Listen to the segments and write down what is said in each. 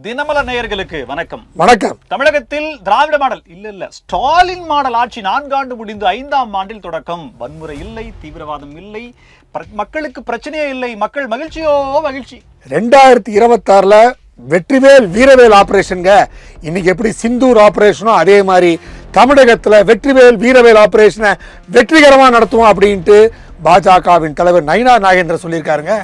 தினமல நேயர்களுக்கு வணக்கம். வணக்கம். தமிழகத்தில் திராவிட மாடல் இல்ல இல்ல ஸ்டாலின் மாடல் ஆட்சி நான்காண்டு முடிந்து ஐந்தாம் ஆண்டில் தொடக்கம். வன்முறை இல்லை தீவிரவாதம் இல்லை மக்களுக்கு பிரச்சனையே இல்லை மக்கள் மகிழ்ச்சியோ மகிழ்ச்சி. ரெண்டாயிரத்தி இருபத்தாறுல வெற்றிவேல் வீரவேல் ஆபரேஷனுங்க. இன்னைக்கு எப்படி சிந்தூர் ஆபரேஷனோ அதே மாதிரி தமிழகத்துல வெற்றிவேல் வீரவேல் ஆபரேஷனை வெற்றிகரமா நடத்துவோம் அப்படின்ட்டு பாஜகவின் தலைவர் நயினா நாகேந்திரன் சொல்லியிருக்காருங்க.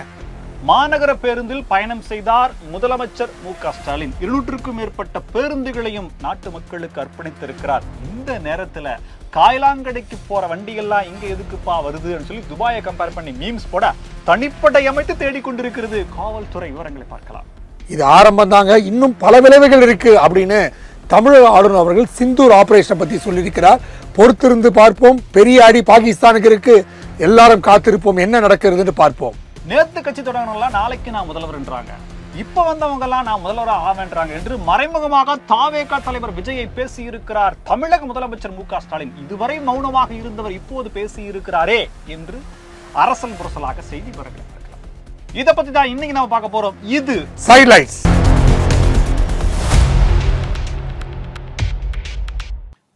மாநகர பேருந்தில் பயணம் செய்தார் முதலமைச்சர் மு க ஸ்டாலின். இருநூற்றுக்கும் மேற்பட்ட பேருந்துகளையும் நாட்டு மக்களுக்கு அர்ப்பணித்திருக்கிறார். இந்த நேரத்துல காய்லாங்கடைக்கு போற வண்டிகள்லாம் இங்க எதுக்குப்பா வருதுன்னு சொல்லி துபாயை கம்பேர் பண்ணி மீம்ஸ் போட தனிப்படை அமைத்து தேடிக்கொண்டிருக்கிறது காவல்துறை விவரங்களை பார்க்கலாம். இது ஆரம்பம் தாங்க. இன்னும் பல விளைவுகள் இருக்கு அப்படின்னு தமிழக ஆளுநர் அவர்கள் சிந்தூர் ஆபரேஷனை பத்தி சொல்லியிருக்கிறார். பொறுத்திருந்து பார்ப்போம். பெரிய அடி பாகிஸ்தானுக்கு இருக்கு. எல்லாரும் காத்திருப்போம். என்ன நடக்கிறதுன்னு பார்ப்போம். நேத்து கட்சி தொடங்கினவங்களாம் நாளைக்கு நான் முதல்வர்ன்றாங்க. இப்ப வந்தவங்க எல்லாம் நான் முதல்வரா ஆவேன்றாங்க என்று மறைமுகமாக தாவேகா தலைவர் விஜயை பேசி இருக்கிறார் தமிழக முதலமைச்சர் மு ஸ்டாலின் இதுவரை மௌனமாக இருந்தவர் இப்போது பேசி இருக்கிறாரே என்று அரசல் புரசலாக செய்தி பார்க்கலாம் இத பத்தி தான் இன்னைக்கு நாம பார்க்க போறோம். இது சைட்லைட்ஸ்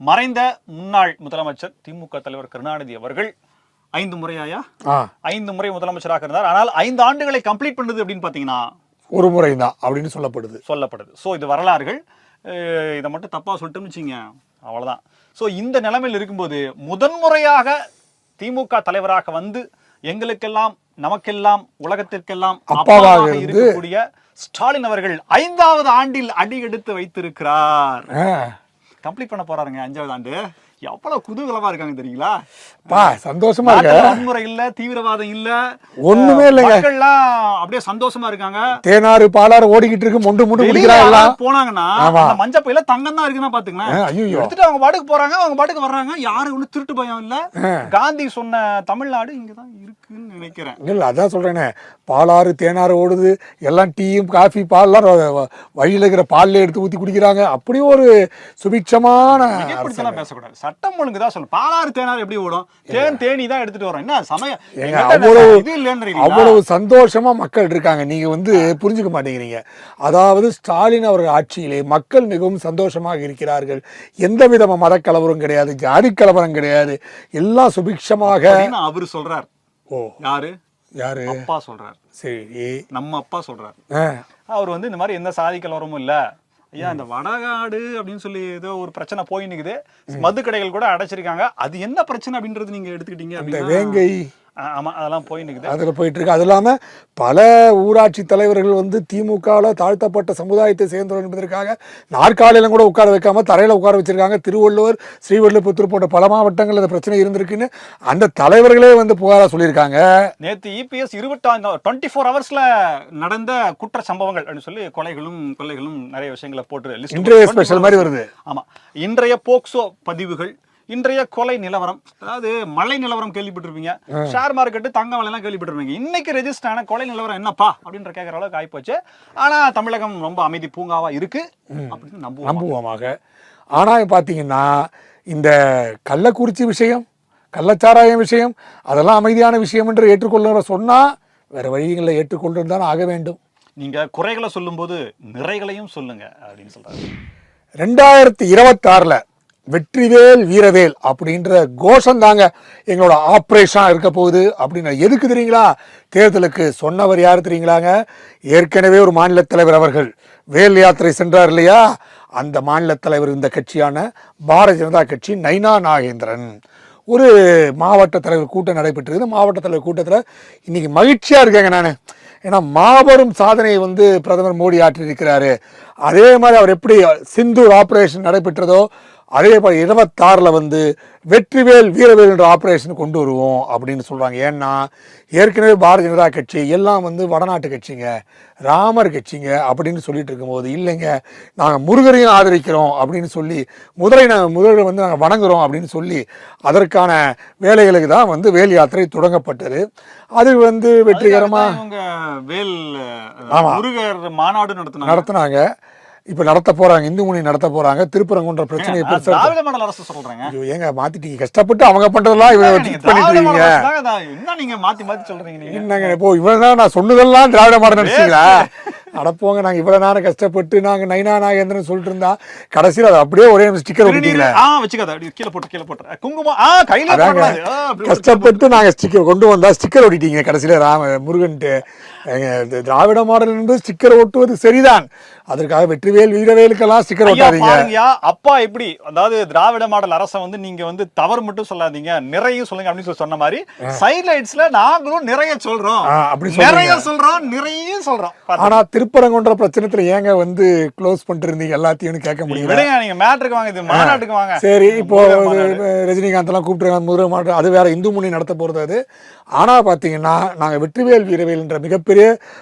மறைந்த முன்னாள் முதலமைச்சர் திமுக தலைவர் கருணாநிதி அவர்கள் ஐந்து முறையாயா? ஐந்து முறை முதலமைச்சராக இருந்தார். ஆனால் ஐந்து ஆண்டுகளை கம்ப்ளீட் பண்ணது அப்படின்னு பாத்தீங்கன்னா ஒரு முறை தான் அப்படின்னு சொல்லப்படுது. சொல்லப்படுது. ஸோ இது வரலாறுகள். இதை மட்டும் தப்பாக சொல்லிட்டோம்னு வச்சுங்க அவ்வளோதான் ஸோ இந்த நிலைமையில் இருக்கும்போது முதன்முறையாக திமுக தலைவராக வந்து எங்களுக்கெல்லாம் நமக்கெல்லாம் உலகத்திற்கெல்லாம் அப்பாவாக இருக்கக்கூடிய ஸ்டாலின் அவர்கள் ஐந்தாவது ஆண்டில் அடி எடுத்து வைத்திருக்கிறார். கம்ப்ளீட் பண்ண போறாருங்க அஞ்சாவது ஆண்டு. எவ்வளவு குதூகலமா இருக்காங்க தெரியுங்களா? பா சந்தோஷமா இருக்க. வன்முறை இல்ல தீவிரவாதம் இல்ல. ஒண்ணுமே இல்லைங்க. மக்கள்லாம் அப்படியே சந்தோஷமா இருக்காங்க. தேனாறு பாலாறு ஓடிக்கிட்டு இருக்கு. மொண்டு முண்டு குடிக்கிறாங்க போனாங்கன்னா. அந்த மஞ்சள் பையில தங்கம் தான் இருக்குன்னா ஐயையோ. எடுத்துட்டு அவங்க பாட்டுக்கு போறாங்க அவங்க பாட்டுக்கு வர்றாங்க. யாரும் ஒண்ணு திருட்டு பயம் இல்ல. காந்தி சொன்ன தமிழ்நாடு இங்கதான் இருக்குன்னு நினைக்கிறேன். இல்ல அதான் சொல்றேனே. பாலாறு தேனாறு ஓடுது. எல்லாம் டீயும் காஃபி பால்லாம் வழியில இருக்கிற பால்ல எடுத்து ஊத்தி குடிக்கிறாங்க. அப்படி ஒரு சுபிட்சமான பேசக்கூடாது. சட்டம் ஒழுங்கு தான் சொல்லணும். பாலாறு தேனாறு எப்படி ஓடும்? தேன் தேனி தான் எடுத்துட்டு வரோம். என்ன சமய ஏங்க, எங்கிட்ட அவ்வளவு அவ்வளவு சந்தோஷமா மக்கள் இருக்காங்க. நீங்க வந்து புரிஞ்சுக்க மாட்டேங்கிறீங்க. அதாவது ஸ்டாலின் அவர்கள் ஆட்சியிலே மக்கள் மிகவும் சந்தோஷமாக இருக்கிறார்கள். எந்த விதமான மதக்கலவரம் கிடையாது ஜாதி கலவரம் கிடையாது. எல்லாம் சுபிக்ஷமாக அவரு சொல்றார். ஓ. யாரு? யாரு? அப்பா சொல்றார். சரி. நம்ம அப்பா சொல்றார். அவர் வந்து இந்த மாதிரி எந்த சாதி கலவரமும் இல்ல. ஐயா இந்த வடகாடு அப்படின்னு சொல்லி ஏதோ ஒரு பிரச்சனை போய் நிக்குது மது கடைகள் கூட அடைச்சிருக்காங்க. அது என்ன பிரச்சனை அப்படின்றது நீங்க எடுத்துக்கிட்டீங்க அப்படின்னா வேங்கை ஆ, ஆமா அதெல்லாம் போய் நிக்குது அதில் போயிட்டு இருக்கு அது இல்லாமல் பல ஊராட்சி தலைவர்கள் வந்து திமுகவில் தாழ்த்தப்பட்ட சமுதாயத்தை சேர்ந்தவர் என்பதற்காக நாற்காலியிலும் கூட உட்கார வைக்காம தரையில் உட்கார வச்சிருக்காங்க. திருவள்ளுவர் ஸ்ரீவல்லிபுத்தூர் போன்ற பல மாவட்டங்கள் இந்த பிரச்சனை இருந்திருக்குன்னு அந்த தலைவர்களே வந்து புகாரா சொல்லியிருக்காங்க. நேத்து இபிஎஸ் இருபத்தாங்க டுவெண்ட்டி ஃபோர் ஹவர்ஸ்ல நடந்த குற்ற சம்பவங்கள் அப்படின்னு சொல்லி கொலைகளும் கொள்ளைகளும் நிறைய விஷயங்களை போட்டு இன்றைய ஸ்பெஷல் மாதிரி வருது. ஆமா. இன்றைய போக்சோ பதிவுகள் இன்றைய கொலை நிலவரம். அதாவது மழை நிலவரம் கேள்விப்பட்டிருப்பீங்க. ஷேர் மார்க்கெட் தங்க விலைலாம் கேள்விப்பட்டிருப்பீங்க. இன்னைக்கு ரெஜிஸ்டர் ஆன கொலை நிலவரம் என்னப்பா? அப்படின்ற கேட்கற அளவுக்கு ஆயிப்போச்சு. ஆனா தமிழகம் ரொம்ப அமைதி பூங்காவா இருக்கு அப்படின்னு நம்புவோம். நம்புவோமாக. ஆனால் பார்த்தீங்கன்னா இந்த கள்ளக்குறிச்சி விஷயம் கள்ளச்சாராயம் விஷயம் அதெல்லாம் அமைதியான விஷயம் என்று ஏற்றுக்கொள்ள சொன்னால் வேற வழிகளில் ஏற்றுக்கொண்டு தான் ஆக வேண்டும். நீங்க குறைகளை சொல்லும்போது நிறைகளையும் சொல்லுங்க அப்படின்னு சொல்றாரு. ரெண்டாயிரத்தி இருபத்தாறில் வெற்றிவேல் வீரவேல் அப்படின்ற கோஷம் தாங்க எங்களோட ஆப்ரேஷனாக இருக்க போகுது. அப்படின்னு எதுக்கு தெரியுங்களா? தேர்தலுக்கு சொன்னவர் யார் தெரியுங்களாங்க? ஏற்கனவே ஒரு மாநில தலைவர் அவர்கள். வேல் யாத்திரை சென்றார் இல்லையா? அந்த மாநில தலைவர் இந்த கட்சியான பாரதிய ஜனதா கட்சி நைனா நாகேந்திரன். ஒரு மாவட்ட தலைவர் கூட்டம் நடைபெற்றிருக்குது. மாவட்ட தலைவர் கூட்டத்தில் இன்னைக்கு மகிழ்ச்சியாக இருக்கேங்க நான். ஏன்னா மாபெரும் சாதனையை வந்து பிரதமர் மோடி ஆற்றியிருக்கிறாரு. அதே மாதிரி அவர் எப்படி சிந்தூர் ஆப்ரேஷன் நடைபெற்றதோ அதே போல் இருபத்தாறில் வந்து வெற்றிவேல் வீரவேல் என்ற ஆப்ரேஷன் கொண்டு வருவோம் அப்படின்னு சொல்கிறாங்க ஏன்னா ஏற்கனவே பாரதிய ஜனதா கட்சி எல்லாம் வந்து வடநாட்டு கட்சிங்க ராமர் கட்சிங்க அப்படின்னு சொல்லிட்டு இருக்கும்போது இல்லைங்க நாங்கள் முருகரையும் ஆதரிக்கிறோம் அப்படின்னு சொல்லி முதலை நாங்கள் முருகரை வந்து நாங்கள் வணங்குறோம் அப்படின்னு சொல்லி அதற்கான வேலைகளுக்கு தான் வந்து வேல் யாத்திரை தொடங்கப்பட்டது. அது வந்து வெற்றிகரமாக வேல் ஆமா. முருகர் மாநாடு நடத்தினாங்க. நடத்துனாங்க. இப்போ நடத்த போகிறாங்க இந்து முனி நடத்த போகிறாங்க திருப்பரங்குன்ற பிரச்சனையை பெருசாக திராவிட மாடல் அரசு சொல்றேங்க. ஐயோ ஏங்க மாத்திட்டீங்க கஷ்டப்பட்டு அவங்க பண்றதெல்லாம் இவங்க பண்ணிட்டு இருக்கீங்க. என்ன நீங்க மாத்தி மாத்தி சொல்றீங்க என்னங்க இப்போ இவ்வளவு நேரம் நான் சொன்னதெல்லாம் திராவிட மாடல் நினைச்சீங்களா? அடப்போங்க நாங்க இவ்வளவு நேரம் கஷ்டப்பட்டு நாங்க நைனா நாகேந்திரன் சொல்லிட்டு இருந்தா கடைசியில் அது அப்படியே ஒரே ஸ்டிக்கர் ஒட்டிட்டீங்களே? ஆ வச்சுக்காத. அப்படி கீழே போட்டு கீழே போட்டு. குங்குமம் ஆ கையில கஷ்டப்பட்டு நாங்க ஸ்டிக்கர் கொண்டு வந்தா ஸ்டிக்கர் ஒட்டிட்டீங்க கடைசியில ராம முருகன்ட்டு. திராவிட மாடல் என்பது ஸ்டிக்கர் ஒட்டுவது சரிதான். அதற்காக வெற்றிவேல் வீரவேலுக்கெல்லாம் ஸ்டிக்கர் ஒட்டாதீங்க. அப்பா எப்படி அதாவது திராவிட மாடல் அரசை வந்து நீங்க வந்து தவறு மட்டும் சொல்லாதீங்க நிறைய சொல்லுங்க அப்படின்னு சொல்லி சொன்ன மாதிரி சைட்லைட்ஸ்ல நாங்களும் நிறைய சொல்றோம். அப்படி. நிறைய சொல்றோம் நிறைய சொல்றோம். ஆனா திருப்பரங்குன்ற பிரச்சனத்துல ஏங்க வந்து க்ளோஸ் பண்ணிட்டு இருந்தீங்க எல்லாத்தையும் கேட்க விடுங்க நீங்க மேட்ருக்கு வாங்க இது மாநாட்டுக்கு வாங்க. சரி இப்போ மாநாடு. ரஜினிகாந்த் எல்லாம் கூப்பிட்டு முருக மாட்டோம் அது வேற இந்து முன்னணி நடத்த போறது அது. ஆனா பாத்தீங்கன்னா நாங்க வெற்றிவேல் வீரவேல்ன்ற மிகப்பெரிய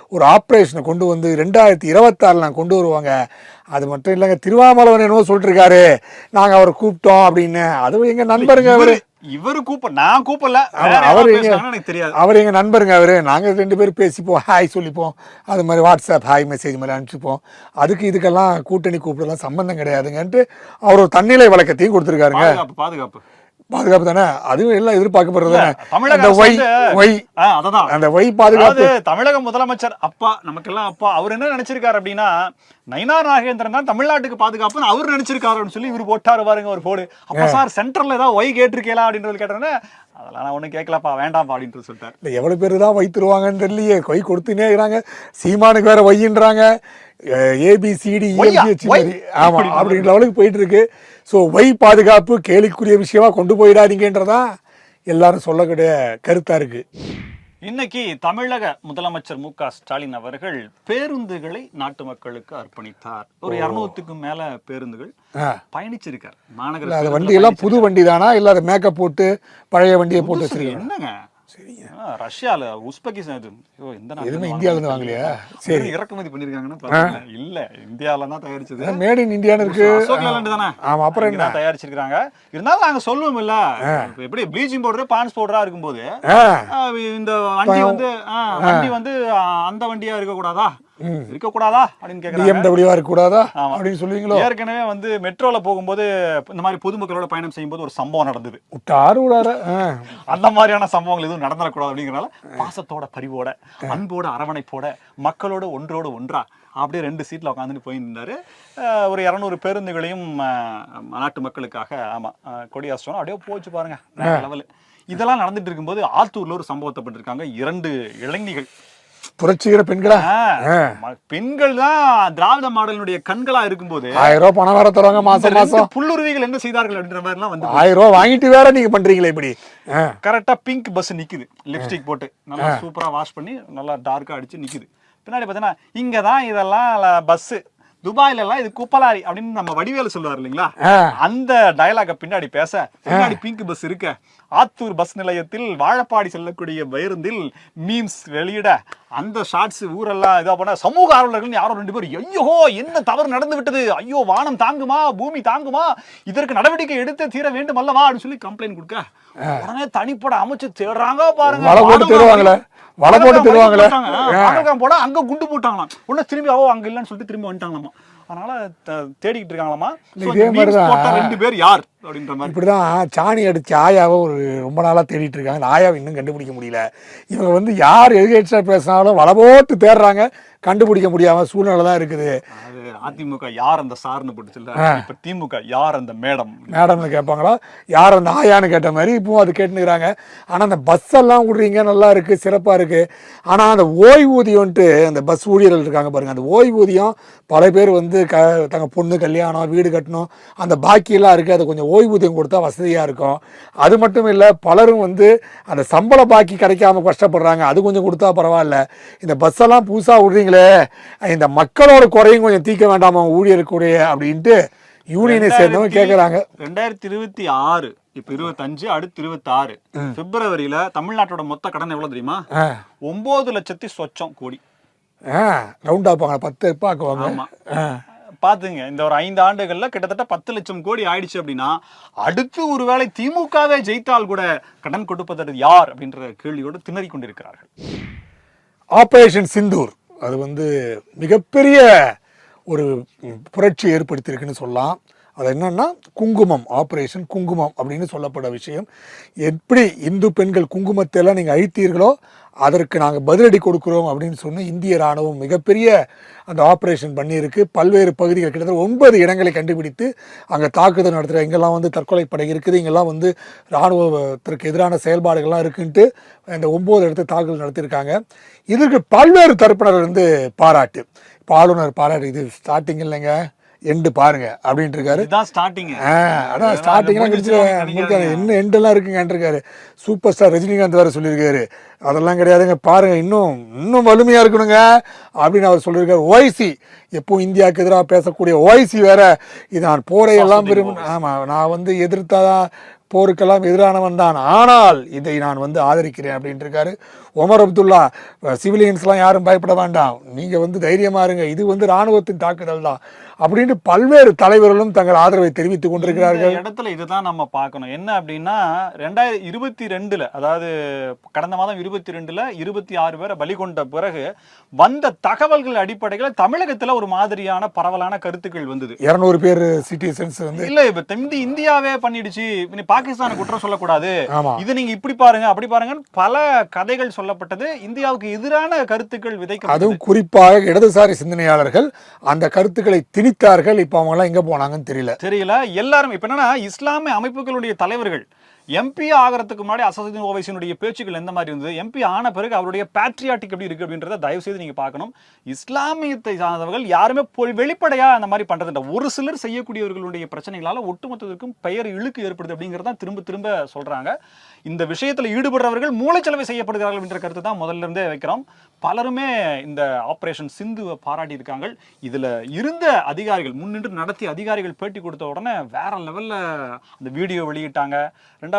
ஒரு ஆப்ரேஷனை கொண்டு வந்து ரெண்டாயிரத்தி இருபத்தாறுல நாங்க கொண்டு வருவாங்க. அது மட்டும் இல்லைங்க திருவாமலவன் என்னவோ சொல்லிட்டு இருக்காரு நாங்க அவரை கூப்பிட்டோம் அப்படின்னு. அது எங்க நண்பருங்க அவரு. இவரு- கூப்ப நான் கூப்பல. அவர் எனக்கு தெரியாது. அவர் எங்க நண்பருங்க அவரு. நாங்க ரெண்டு பேரும் பேசிப்போம். ஹாய் சொல்லிப்போம். அது மாதிரி வாட்ஸ்அப் ஹாய் மெசேஜ் மாதிரி அனுப்பிச்சுப்போம். அதுக்கு இதுக்கெல்லாம் கூட்டணி கூப்பிடலாம் சம்பந்தம் கிடையாதுங்கன்ட்டு அவர் ஒரு தன்னிலை வழக்கத்தையும் கொடுத்துருக்காருங்க. பாதுகாப்பு. பாதுகாப்பு தானே? அதுவும் எல்லாம் எதிர்பார்க்கப்படுறது அந்த ஒய் ஆ, அததான். அந்த ஒய் பாதுகாப்பு. தமிழக முதலமைச்சர் அப்பா நமக்கெல்லாம் அப்பா அவர் என்ன நினைச்சிருக்காரு அப்படின்னா நயினார் நாகேந்திரன் தான் தமிழ்நாட்டுக்கு பாதுகாப்புன்னு அவர் நினைச்சிருக்காரு அப்படின்னு சொல்லி இவர் போட்டாரு பாருங்க ஒரு போடு. அப்ப சார் சென்டர்ல ஏதாவது ஒய் கேட்டிருக்கேலா அப்படின்றது கேட்டோன்னே அதெல்லாம் நான் ஒண்ணும் கேட்கலப்பா வேண்டாம்ப்பா அப்படின்ட்டு சொல்லிட்டாரு. இல்லை எவ்வளோ பேர் தான் வைத்துருவாங்கன்னு தெரியலையே கொய் கொடுத்துனே இருக்கிறாங்க. சீமானுக்கு வேற ஒய்ன்றாங்க ஏபிசிடி ஒய்யா? ஒய்? ஆமா இப்படி அப்படின்ற லெவலுக்கு போயிட்டு இருக்கு. ஸோ ஒய் பாதுகாப்பு கேலிக்குரிய விஷயமா கொண்டு போயிடாதீங்கன்றதா எல்லாரும் சொல்லக்கூடிய கருத்தா இருக்கு. இன்னைக்கு தமிழக முதலமைச்சர் மு க ஸ்டாலின் அவர்கள் பேருந்துகளை நாட்டு மக்களுக்கு அர்ப்பணித்தார். ஒரு இருநூத்துக்கும் மேல பேருந்துகள். பயணிச்சிருக்கார். மாநகர வண்டி எல்லாம் புது வண்டி தானா இல்ல அதை மேக்கப் போட்டு பழைய வண்டியை போட்டு வச்சிருக்கீங்க என்னங்க? ஆ, ரஷ்யால உஸ்பெகிஸ்தான் எதுவுமே வாங்குறாங்கன்னு வாங்கலையா? இது இறக்குமதி பண்ணிருக்காங்கன்னு? இல்ல இந்தியால தான் தயாரிச்சது. மேட் இன் இந்தியான்னு இருக்கு. அசோக் லேலண்ட் தானே? ஆமா அப்புறம் என்ன? இங்கதான் தயாரிச்சிருக்காங்க இருந்தாலும் நாங்க சொல்லுவோம் இல்ல எப்படி ப்ளீச்சிங் பவுடர் பான்ஸ் பவுடரா இருக்கும்போது இந்த வண்டி வந்து வண்டி வந்து அந்த வண்டியா இருக்க கூடாதா இருக்க கூடாதா அப்படின்னு பிஎம்டபிள்யூவா இருக்கக்கூடாதா. அப்படின்னு சொல்லுவீங்களோ? ஏற்கனவே வந்து மெட்ரோல போகும்போது இந்த மாதிரி பொதுமக்களோட பயணம் செய்யும்போது ஒரு சம்பவம் நடந்தது. விட்டாரு விடாரு. அந்த மாதிரியான சம்பவங்கள் எதுவும் நடந்துடக்கூடாது அப்படிங்கறனால பாசத்தோட பரிவோட அன்போட அரவணைப்போட மக்களோட ஒன்றோடு ஒன்றா அப்படியே ரெண்டு சீட்ல உட்காந்துட்டு போயிருந்தாரு. அஹ் ஒரு இரநூறு பேருந்துகளையும் நாட்டு மக்களுக்காக ஆமா அஹ், கொடி அசோனா அப்படியே போச்சு பாருங்க லெவல் இதெல்லாம் நடந்துட்டு இருக்கும்போது ஆத்தூர்ல ஒரு சம்பவத்தை பண்ணிருக்காங்க இரண்டு இளைஞர்கள். புரட்சிகர பெண்களா? பெண்கள் தான் திராவிட மாடலினுடைய கண்களா இருக்கும்போது ஆயிரம் ரூபாய் பணம் வேற தருவாங்க மாசம் மாசம். புல்லுருவிகள் என்ன செய்தார்கள் அப்படின்ற மாதிரி எல்லாம் வந்து ஆயிரம் ரூபாய் வாங்கிட்டு வேற நீங்க பண்றீங்களே இப்படி. கரெக்டா பிங்க் பஸ் நிக்குது. லிப்ஸ்டிக் போட்டு நல்லா சூப்பரா வாஷ் பண்ணி நல்லா டார்க்கா அடிச்சு நிக்குது. பின்னாடி பார்த்தீங்கன்னா இங்க தான் இதெல்லாம் பஸ் துபாயில எல்லாம் இது குப்பலாரி அப்படின்னு நம்ம வடிவேலு சொல்லுவார் இல்லைங்களா. அந்த டயலாக பின்னாடி பேச பின்னாடி பிங்க் பஸ் இருக்க. ஆத்தூர் பஸ் நிலையத்தில் வாழப்பாடி செல்லக்கூடிய பேருந்தில் மீம்ஸ் வெளியிட அந்த ஷார்ட்ஸ் ஊரெல்லாம் இதா பண்ண சமூக ஆர்வலர்கள் யாரோ ரெண்டு பேர் ஐயோ என்ன தவறு நடந்து விட்டது ஐயோ வானம் தாங்குமா? பூமி தாங்குமா? இதற்கு நடவடிக்கை எடுத்து தீர வேண்டும் அல்லவா? அப்படின்னு சொல்லி கம்ப்ளைண்ட் கொடுக்க உடனே தனிப்பட அமைச்சு தேடுறாங்க பாருங்க. வலை போட்டு வானகம் போட அங்க குண்டு போட்டாங்களாம். உடனே திரும்பி அவ அங்க இல்லைன்னு சொல்லிட்டு திரும்பி வந்துட்டாங்களாமா? அதனால தேடிக்கிட்டு இருக்காங்களாமா? ரெண்டு பேர் யார்? அப்படின்ற மாதிரி. இப்படிதான் சாணி அடிச்சு ஆயாவை ஒரு ரொம்ப நாளா தேடிட்டு இருக்காங்க. அந்த ஆயாவை இன்னும் கண்டுபிடிக்க முடியல. இவங்க வந்து யார் எதிர்கட்சியா பேசினாலும் வலை போட்டு தேடுறாங்க. கண்டுபிடிக்க முடியாம சூழ்நிலை தான் இருக்குது. அது அதிமுக யார் அந்த சார்னு போட்டுச்சுல்ல இப்ப திமுக யார் அந்த மேடம்? மேடம்னு கேட்பாங்களா? யார் அந்த ஆயான்னு கேட்ட மாதிரி இப்பவும் அது கேட்டுனுக்குறாங்க ஆனால் அந்த பஸ் எல்லாம் விடுறீங்க நல்லா இருக்கு சிறப்பாக இருக்கு. ஆனால் அந்த ஓய்வூதியம்ன்ட்டு அந்த பஸ் ஊழியர்கள் இருக்காங்க பாருங்க. அந்த ஓய்வூதியம் பல பேர் வந்து க தங்க பொண்ணு கல்யாணம் வீடு கட்டணும் அந்த பாக்கியெல்லாம் இருக்குது அது கொஞ்சம் ஓய்வூதியம் கொடுத்தா வசதியாக இருக்கும். அது மட்டும் இல்லை பலரும் வந்து அந்த சம்பள பாக்கி கிடைக்காம கஷ்டப்படுறாங்க. அது கொஞ்சம் கொடுத்தா பரவாயில்ல. இந்த பஸ்ஸெல்லாம் புதுசாக விடுறீங்களே இந்த மக்களோட குறையும் கொஞ்சம் தீர்க்க வேண்டாமா ஊழியருக்குடைய அப்படின்ட்டு யூனியனை சேர்ந்தவங்க கேட்குறாங்க ரெண்டாயிரத்தி இருபத்தி ஆறு இப்ப இருபத்தஞ்சு அடுத்து இருபத்தி ஆறு பிப்ரவரியில தமிழ்நாட்டோட மொத்த கடன் எவ்வளவு தெரியுமா? ஒன்பது லட்சத்தி சொச்சம் கோடி. ரவுண்ட் ஆப்பாங்க பத்து பாக்குவாங்க. பார்த்துங்க இந்த ஒரு ஐந்து ஆண்டுகளில் கிட்டத்தட்ட பத்து லட்சம் கோடி ஆயிடுச்சு அப்படின்னா அடுத்து ஒருவேளை திமுகவே ஜெயித்தால் கூட கடன் கொடுப்பதற்கு யார் அப்படின்ற கேள்வியோடு திணறி கொண்டிருக்கிறார்கள். ஆபரேஷன் சிந்தூர் அது வந்து மிகப்பெரிய ஒரு புரட்சி ஏற்படுத்தியிருக்குன்னு சொல்லலாம். அது என்னன்னா குங்குமம் ஆப்ரேஷன் குங்குமம் அப்படின்னு சொல்லப்பட விஷயம். எப்படி இந்து பெண்கள் குங்குமத்தை எல்லாம் நீங்கள் அழித்தீர்களோ அதற்கு நாங்கள் பதிலடி கொடுக்குறோம் அப்படின்னு சொன்னி இந்திய ராணுவம் மிகப்பெரிய அந்த ஆப்ரேஷன் பண்ணியிருக்கு. பல்வேறு பகுதிகள் கிட்டத்தட்ட ஒன்பது இடங்களை கண்டுபிடித்து அங்கே தாக்குதல் நடத்துகிற இங்கெல்லாம் வந்து தற்கொலை படை இருக்குது. இங்கெல்லாம் வந்து இராணுவத்திற்கு எதிரான செயல்பாடுகள்லாம் இருக்குன்ட்டு இந்த ஒம்பது இடத்துல தாக்குதல் நடத்தியிருக்காங்க. இதற்கு பல்வேறு தரப்பினர் வந்து பாராட்டு. இப்போ ஆளுநர் பாராட்டு இது ஸ்டார்டிங் இல்லைங்க. எண்டு பாருங்க அப்படின்ட்டு இருக்காரு. ஸ்டார்டிங் அதான் ஸ்டார்டிங்லாம் முடிச்சு என்ன எண்டெல்லாம் இருக்குங்கன்றிருக்காரு சூப்பர் ஸ்டார் ரஜினிகாந்த் வேற சொல்லியிருக்காரு. அதெல்லாம் கிடையாதுங்க. பாருங்க இன்னும் இன்னும் வலிமையா இருக்கணுங்க அப்படின்னு அவர் சொல்லியிருக்காரு. ஓய்சி எப்போ இந்தியாவுக்கு எதிராக பேசக்கூடிய ஓய்சி வேற. இது நான் போரை எல்லாம் விரும்ப ஆமா நான் வந்து எதிர்த்தாதான் போருக்கெல்லாம் எதிரானவன் தான். ஆனால் இதை நான் வந்து ஆதரிக்கிறேன் அப்படின்ட்டு இருக்காரு. ஒமர் அப்துல்லா சிவிலியன்ஸ்லாம் யாரும் பயப்பட வேண்டாம். நீங்க வந்து தைரியமா இருங்க. இது வந்து ராணுவத்தின் தாக்குதல் தான். அப்படின்னு பல்வேறு தலைவர்களும் தங்கள் ஆதரவை தெரிவித்துக் கொண்டிருக்கிறார்கள். இடத்துல இதுதான் நம்ம பார்க்கணும். என்ன அப்படின்னா ரெண்டாயிரத்தி இருபத்தி ரெண்டுல அதாவது கடந்த மாதம் இருபத்தி ரெண்டுல இருபத்தி ஆறு பேரை பலி கொண்ட பிறகு வந்த தகவல்கள் அடிப்படையில் தமிழகத்துல ஒரு மாதிரியான பரவலான கருத்துக்கள் வந்தது. இருநூறு பேர் சிட்டிசன்ஸ் வந்து இல்ல இப்ப தெந்தி இந்தியாவே பண்ணிடுச்சு. பாகிஸ்தானை குற்றம் சொல்லக்கூடாது. இது நீங்க இப்படி பாருங்க அப்படி பாருங்கன்னு பல கதைகள் சொல்லப்பட்டது. இந்தியாவுக்கு எதிரான கருத்துக்கள் விதைக்கப்பட்டது. அதுவும் குறிப்பாக இடதுசாரி சிந்தனையாளர்கள் அந்த கருத்துக்களை பிடித்தார்கள் இப்போ அவங்க எல்லாம் எங்க போனாங்கன்னு தெரியல. தெரியல. எல்லாரும் இப்ப என்னன்னா இஸ்லாமிய அமைப்புகளுடைய தலைவர்கள் எம்பி ஆகிறதுக்கு முன்னாடி அசதுதீன் ஓவைசினுடைய பேச்சுக்கள் எந்த மாதிரி இருந்தது? எம்பி ஆன பிறகு அவருடைய பேட்ரியாட்டிக் எப்படி இருக்கு அப்படின்றத தயவு செய்து நீங்க பார்க்கணும். இஸ்லாமியத்தை சார்ந்தவர்கள் யாருமே போய் வெளிப்படையா அந்த மாதிரி பண்றது இல்லை. ஒரு சிலர் செய்யக்கூடியவர்களுடைய பிரச்சனைகளால ஒட்டுமொத்தத்திற்கும் பெயர் இழுக்கு ஏற்படுது அப்படிங்கிறத திரும்ப திரும்ப சொல்றாங்க. இந்த விஷயத்தில் ஈடுபடுறவர்கள் மூளைச்சலவை செய்யப்படுகிறார்கள் என்ற கருத்து தான் முதல்ல இருந்தே வைக்கிறோம். பலருமே இந்த ஆபரேஷன் சிந்துவை பாராட்டி இருக்காங்க. இதுல இருந்த அதிகாரிகள் முன்னின்று நடத்திய அதிகாரிகள் பேட்டி கொடுத்த உடனே வேற லெவல்ல அந்த வீடியோ வெளியிட்டாங்க. ரெண்டாவது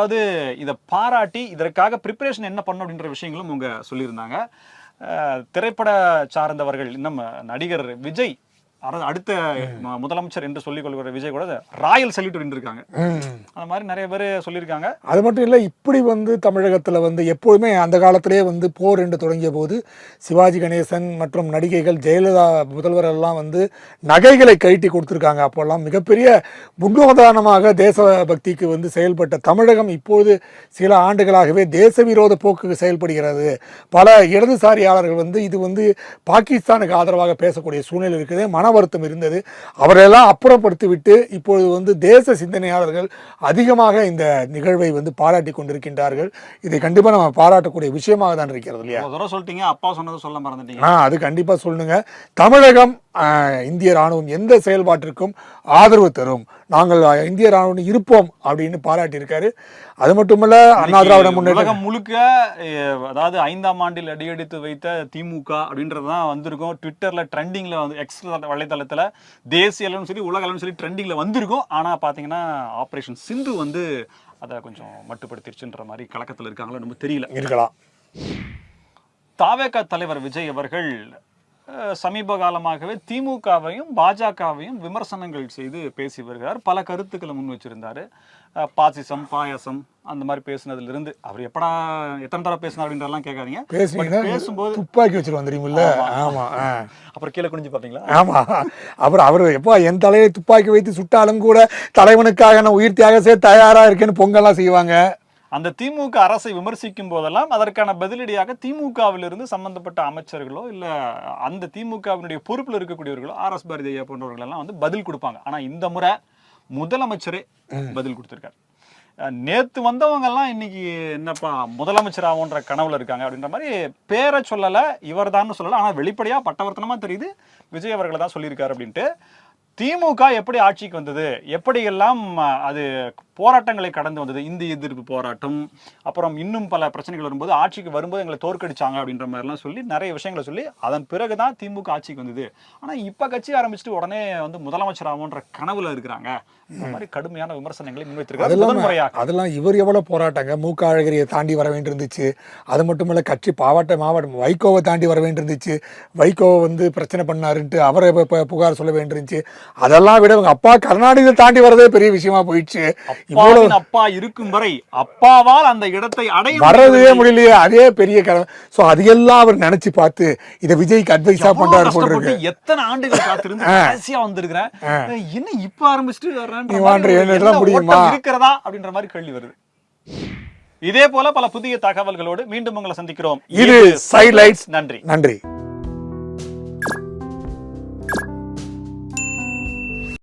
இதை பாராட்டி இதற்காக ப்ரிப்பரேஷன் என்ன பண்ணணும் அப்படின்ற விஷயங்களும் அவங்க சொல்லியிருந்தாங்க. திரைப்பட சார்ந்தவர்கள் நம்ம நடிகர் விஜய் அடுத்த முதலமைச்சர் என்று சொல்லிக் கொள்கிற விஜய் கூட ராயல் சல்யூட் இருக்காங்க. அந்த மாதிரி நிறைய பேர் சொல்லியிருக்காங்க. அது மட்டும் இல்லை இப்படி வந்து தமிழகத்தில் வந்து எப்போதுமே அந்த காலத்திலே வந்து போர் என்று தொடங்கிய போது சிவாஜி கணேசன் மற்றும் நடிகைகள் ஜெயலலிதா முதல்வர் எல்லாம் வந்து நகைகளை கழட்டி கொடுத்துருக்காங்க. அப்போல்லாம் மிகப்பெரிய முன்னோதாரணமாக தேச பக்திக்கு வந்து செயல்பட்ட தமிழகம் இப்போது சில ஆண்டுகளாகவே தேச விரோத போக்கு செயல்படுகிறது. பல இடதுசாரியாளர்கள் வந்து இது வந்து பாகிஸ்தானுக்கு ஆதரவாக பேசக்கூடிய சூழ்நிலை இருக்குது. மன வருத்தம் இருந்தது. அவரையெல்லாம் அப்புறப்படுத்தி விட்டு இப்பொழுது வந்து தேச சிந்தனையாளர்கள் அதிகமாக இந்த நிகழ்வை வந்து பாராட்டி கொண்டிருக்கின்றார்கள். இதை கண்டிப்பாக நம்ம பாராட்டக்கூடிய விஷயமாக தான் இருக்கிறது இல்லையா? சொல்லிட்டீங்க அப்பா சொன்னதை சொல்ல மறந்துட்டீங்க. ஆ அது கண்டிப்பாக சொல்லுங்க. தமிழகம் இந்திய ராணுவம் எந்த செயல்பாட்டிற்கும் ஆதரவு தரும்? நாங்கள் இந்திய ராணுவம் இருப்போம் அப்படின்னு பாராட்டியிருக்காரு. அது மட்டுமல்ல அண்ணா திராவிட முன்னேற்ற முழுக்க அதாவது ஐந்தாம் ஆண்டில் அடியெடுத்து வைத்த திமுக அப்படின்றது தான் வந்திருக்கும். ட்விட்டர்ல ட்ரெண்டிங்ல வந்து எக்ஸ் வலைத்தளத்துல தேசிய அளவும் சரி உலக அளவும் சரி ட்ரெண்டிங்ல வந்திருக்கும். ஆனா பாத்தீங்கன்னா ஆபரேஷன் சிந்து வந்து அதை கொஞ்சம் மட்டுப்படுத்திருச்சுன்ற மாதிரி கலக்கத்துல இருக்காங்களோ நம்ம தெரியல. இருக்கலாம். தாவேகா தலைவர் விஜய் அவர்கள் சமீப காலமாகவே திமுகவையும் பாஜகவையும் விமர்சனங்கள் செய்து பேசி வருகிறார். பல கருத்துக்களை முன் வச்சிருந்தாரு. பாசிசம் பாயாசம் அந்த மாதிரி பேசுனதுல இருந்து அவர் எப்படா எத்தனை தடவை பேசினார் அப்படின்றதெல்லாம் கேட்காதீங்க. பேசும்போது துப்பாக்கி வச்சிருவோம் தெரியுமில்ல? ஆமா. ஆ. அப்புறம் கீழே குனிஞ்சு பாத்தீங்களா? ஆமா. அப்புறம் அவர் எப்போ என் தலையை துப்பாக்கி வைத்து சுட்டாலும் கூட தலைவனுக்காக நான் உயிர் தியாக செய்ய தயாரா இருக்கேன்னு பொங்கல்லாம் செய்வாங்க. அந்த திமுக அரசை விமர்சிக்கும் போதெல்லாம் அதற்கான பதிலடியாக திமுகவிலிருந்து சம்பந்தப்பட்ட அமைச்சர்களோ இல்ல அந்த திமுகவினுடைய பொறுப்புல இருக்கக்கூடியவர்களோ ஆர் எஸ் பாரதி ஐயா போன்றவர்கள் எல்லாம் வந்து பதில் கொடுப்பாங்க. ஆனா இந்த முறை முதலமைச்சரே பதில் கொடுத்திருக்காரு. வந்தவங்க எல்லாம் இன்னைக்கு என்னப்பா முதலமைச்சர் ஆகுன்ற கனவுல இருக்காங்க அப்படின்ற மாதிரி பேரை சொல்லல இவர் சொல்லல. ஆனா வெளிப்படையா பட்டவர்த்தனமா தெரியுது. விஜய் அவர்களை தான் சொல்லியிருக்காரு அப்படின்ட்டு. திமுக எப்படி ஆட்சிக்கு வந்தது? எப்படியெல்லாம் அது போராட்டங்களை கடந்து வந்தது? இந்திய எதிர்ப்பு போராட்டம் அப்புறம் இன்னும் பல பிரச்சனைகள் வரும்போது ஆட்சிக்கு வரும்போது எங்களை தோற்கடிச்சாங்க அப்படின்ற மாதிரிலாம் சொல்லி நிறைய விஷயங்களை சொல்லி அதன் பிறகுதான் திமுக ஆட்சிக்கு வந்தது. ஆனா இப்ப கட்சி ஆரம்பிச்சுட்டு உடனே வந்து முதலமைச்சர் ஆகும்ன்ற கனவுல இருக்கிறாங்க. இந்த மாதிரி கடுமையான விமர்சனங்களை முன்வைத்திருக்காங்க அதெல்லாம் முதன்முறையாக அதெல்லாம் இவர் எவ்வளவு போராட்டங்க? மூக்க அழகிரியை தாண்டி வர வேண்டியிருந்துச்சு. அது மட்டும் இல்ல கட்சி பாவாட்ட மாவட்டம் வைகோவை தாண்டி வர வேண்டியிருந்துச்சு. வைகோவை வந்து பிரச்சனை பண்ணாருன்ட்டு அவரை புகார் சொல்ல வேண்டியிருந்துச்சு. அதெல்லாம் விட இவங்க அப்பா கருணாநிதி தாண்டி வரதே பெரிய விஷயமா போயிடுச்சு. இவ்வளவு அப்பா இருக்கும் வரை அப்பாவால் அந்த இடத்தை அடைய வரதே முடியவில்லை. முடியலையே அதே பெரிய கதை சோ அதையெல்லாம் அவர் நினைச்சு பார்த்து இதை விஜய்க்கு அட்வைஸா பண்றாரு கஷ்டப்பட்டு எத்தனை ஆண்டுகள் காத்திருந்து கடைசியா வந்திருக்கிறேன் என்ன இப்ப ஆரம்பிச்சுட்டு என்ன முடியுமா? இருக்கிறதா அப்படின்ற மாதிரி கேள்வி வருது. இதே போல பல புதிய தகவல்களோடு மீண்டும் உங்களை சந்திக்கிறோம். இது சைட்லைட்ஸ் நன்றி. நன்றி.